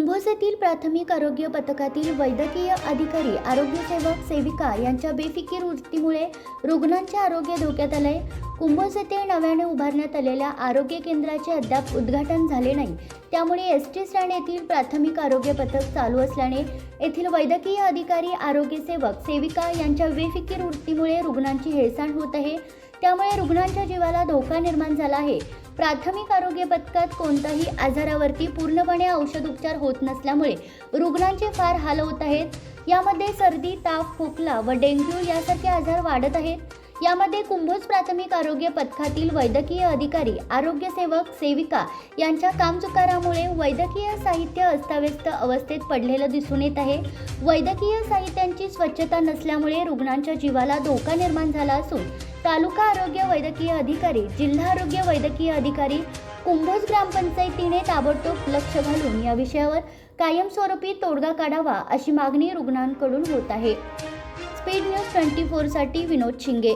प्राथमिक आरोग्य पथकातील वैद्यकीय अधिकारी आरोग्यसेवक सेविका यांच्या बेफिकीर वृत्तीमुळे रुग्णांचे आरोग्य धोक्यात आले कुंभोज येथे नव्याने उभारण्यात आलेल्या आरोग्य केंद्राचे अद्याप उद्घाटन झाले नाही. त्यामुळे एस टी स्टँड येथील प्राथमिक आरोग्य पथक चालू असल्याने येथील वैद्यकीय अधिकारी आरोग्यसेवक सेविका यांच्या बेफिकीर वृत्तीमुळे रुग्णांची हेळसांड होत आहे. त्यामुळे रुग्णांच्या जीवाला धोका निर्माण झाला आहे. प्राथमिक आरोग्य पथकात कोणत्याही आजारावरती पूर्णपणे औषध उपचार होत नसल्यामुळे रुग्णांचे फार हाल होत आहेत. यामध्ये सर्दी ताप खोकला व डेंग्यू यासारखे आजार वाढत आहेत. यामध्ये कुंभोज प्राथमिक आरोग्य पथकातील वैद्यकीय अधिकारी आरोग्यसेवक सेविका यांच्या कामचुकारामुळे वैद्यकीय साहित्य अस्ताव्यस्त अवस्थेत पडलेलं दिसून येत आहे. वैद्यकीय साहित्यांची स्वच्छता नसल्यामुळे रुग्णांच्या जीवाला धोका निर्माण झाला असून तालुका आरोग्य वैद्यकीय अधिकारी जिल्हा आरोग्य वैद्यकीय अधिकारी कुंभोज ग्रामपंचायतीने ताबडतोब लक्ष घालून या विषयावर कायमस्वरूपी तोडगा काढावा अशी मागणी रुग्णांकडून होत आहे. स्पीड न्यूज ट्वेंटी फोरसाठी विनोद शिंगे.